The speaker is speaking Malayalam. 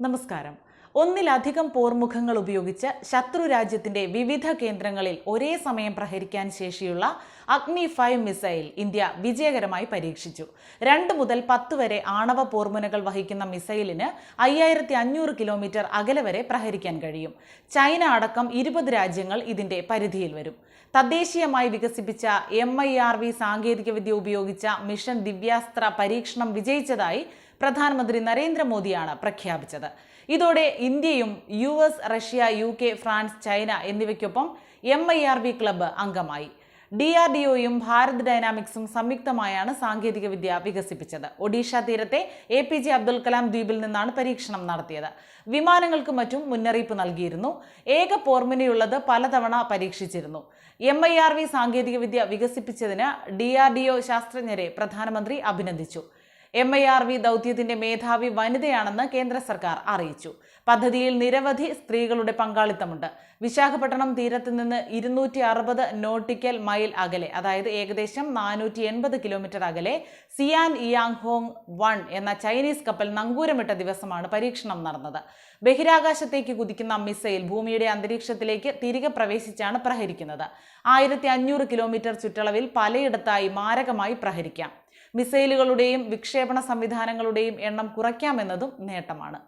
നമസ്കാരം. ഒന്നിലധികം പോർമുഖങ്ങൾ ഉപയോഗിച്ച് ശത്രു രാജ്യത്തിന്റെ വിവിധ കേന്ദ്രങ്ങളിൽ ഒരേ സമയം പ്രഹരിക്കാൻ ശേഷിയുള്ള അഗ്നി ഫൈവ് മിസൈൽ ഇന്ത്യ വിജയകരമായി പരീക്ഷിച്ചു. രണ്ട് മുതൽ പത്ത് വരെ ആണവ പോർമുനകൾ വഹിക്കുന്ന മിസൈലിന് അയ്യായിരത്തി അഞ്ഞൂറ് കിലോമീറ്റർ അകലെ വരെ പ്രഹരിക്കാൻ കഴിയും. ചൈന അടക്കം ഇരുപത് രാജ്യങ്ങൾ ഇതിന്റെ പരിധിയിൽ വരും. തദ്ദേശീയമായി വികസിപ്പിച്ച എം ഐ ആർ വി സാങ്കേതികവിദ്യ ഉപയോഗിച്ച മിഷൻ ദിവ്യാസ്ത്ര പരീക്ഷണം വിജയിച്ചതായി പ്രധാനമന്ത്രി നരേന്ദ്രമോദിയാണ് പ്രഖ്യാപിച്ചത്. ഇതോടെ ഇന്ത്യയും U S Russia U K France China എന്നിവയ്ക്കൊപ്പം M I R B club അംഗമായി. ഡി ആർ ഡി ഒയും ഭാരത് ഡൈനാമിക്സും സംയുക്തമായാണ് സാങ്കേതികവിദ്യ വികസിപ്പിച്ചത്. ഒഡീഷ തീരത്തെ A P J Abdul Kalam ദ്വീപിൽ നിന്നാണ് പരീക്ഷണം നടത്തിയത്. വിമാനങ്ങൾക്ക് മറ്റും മുന്നറിയിപ്പ് നൽകിയിരുന്നു. ഏക പോർമിനയുള്ളത് പലതവണ പരീക്ഷിച്ചിരുന്നു. എം ഐ ആർ വി സാങ്കേതികവിദ്യ വികസിപ്പിച്ചതിന് ഡി ആർ ഡി ഒ ശാസ്ത്രജ്ഞരെ പ്രധാനമന്ത്രി അഭിനന്ദിച്ചു. എം ഐ ആർ വി ദൗത്യത്തിന്റെ മേധാവി വനിതയാണെന്ന് കേന്ദ്ര സർക്കാർ അറിയിച്ചു. പദ്ധതിയിൽ നിരവധി സ്ത്രീകളുടെ പങ്കാളിത്തമുണ്ട്. വിശാഖപട്ടണം തീരത്ത് നിന്ന് ഇരുന്നൂറ്റി അറുപത് നോട്ടിക്കൽ മൈൽ അകലെ അതായത് ഏകദേശം നാനൂറ്റി എൺപത് കിലോമീറ്റർ അകലെ സിയാൻ ഇയാങ് ഹോങ് വൺ എന്ന ചൈനീസ് കപ്പൽ നങ്കൂരമിട്ട ദിവസമാണ് പരീക്ഷണം നടന്നത്. ബഹിരാകാശത്തേക്ക് കുതിക്കുന്ന മിസൈൽ ഭൂമിയുടെ അന്തരീക്ഷത്തിലേക്ക് തിരികെ പ്രവേശിച്ചാണ് പ്രഹരിക്കുന്നത്. ആയിരത്തി കിലോമീറ്റർ ചുറ്റളവിൽ പലയിടത്തായി മാരകമായി പ്രഹരിക്കാം. മിസൈലുകളുടെയും വിക്ഷേപണ സംവിധാനങ്ങളുടെയും എണ്ണം കുറയ്ക്കാമെന്നതും നേട്ടമാണ്